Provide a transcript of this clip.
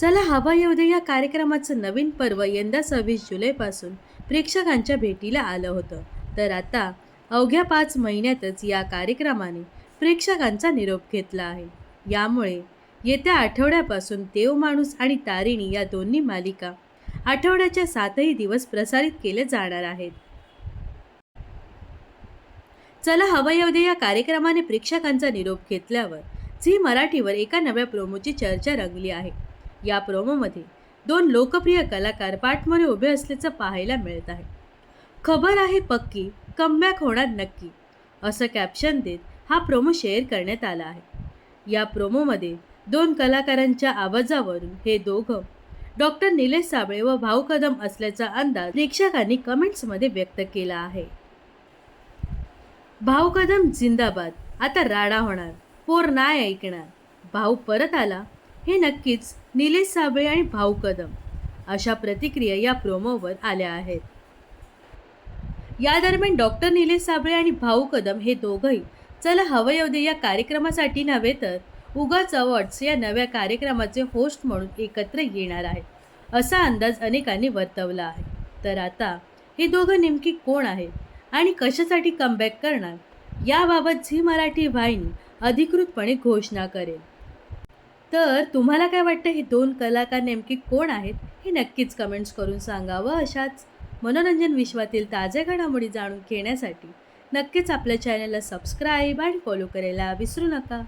चला हवा येऊ दे या कार्यक्रमाचं नवीन पर्व यंदा सव्वीस जुलैपासून प्रेक्षकांच्या भेटीला आलं होतं. तर आता अवघ्या पाच महिन्यातच या कार्यक्रमाने प्रेक्षकांचा निरोप घेतला आहे. यामुळे येत्या आठवड्यापासून देव माणूस आणि तारिणी या दोन्ही मालिका आठवड्याच्या सातही दिवस प्रसारित केले जाणार आहेत. चला हवा येऊ दे या कार्यक्रमाने प्रेक्षकांचा निरोप घेतल्यावर झी मराठीवर एका नव्या प्रोमोची चर्चा रंगली आहे. या प्रोमोमध्ये दोन लोकप्रिय कलाकार पाठमोरे उभे असल्याचं पाहायला मिळत आहे. खबर आहे पक्की कमबॅक होणार नक्की असं कॅप्शन देत हा प्रोमो शेअर करण्यात आला आहे. या प्रोमोमध्ये दोन कलाकारांच्या आवाजावरून हे दोघं डॉक्टर निलेश साबळे व भाऊ कदम असल्याचा अंदाज प्रेक्षकांनी कमेंट्समध्ये व्यक्त केला आहे. भाऊ कदम जिंदाबाद आता राडा होणार पोर नाही ऐकणार. भाऊ परत आला हे नक्कीच निलेश साबळे आणि भाऊ कदम अशा प्रतिक्रिया या प्रोमोवर आल्या आहेत. या दरम्यान डॉक्टर निलेश साबळे आणि भाऊ कदम हे दोघंही चला हवं येऊ दे या कार्यक्रमासाठी नव्हे तर उगाच अवॉर्ड्स या नव्या कार्यक्रमाचे होस्ट म्हणून एकत्र येणार आहेत असा अंदाज अनेकांनी वर्तवला आहे. तर आता हे दोघं नेमकी कोण आहेत आणि कशासाठी कमबॅक करणार याबाबत झी मराठी वाहिनी अधिकृतपणे घोषणा करेल. तर तुम्हाला काय वाटतं हे दोन कलाकार नेमके कोण आहेत हे नक्कीच कमेंट्स करून सांगावं अशाच मनोरंजन विश्वातील ताज्या घडामोडी जाणून घेण्यासाठी. नक्कीच आपल्या चॅनलला सबस्क्राईब आणि फॉलो करायला विसरू नका.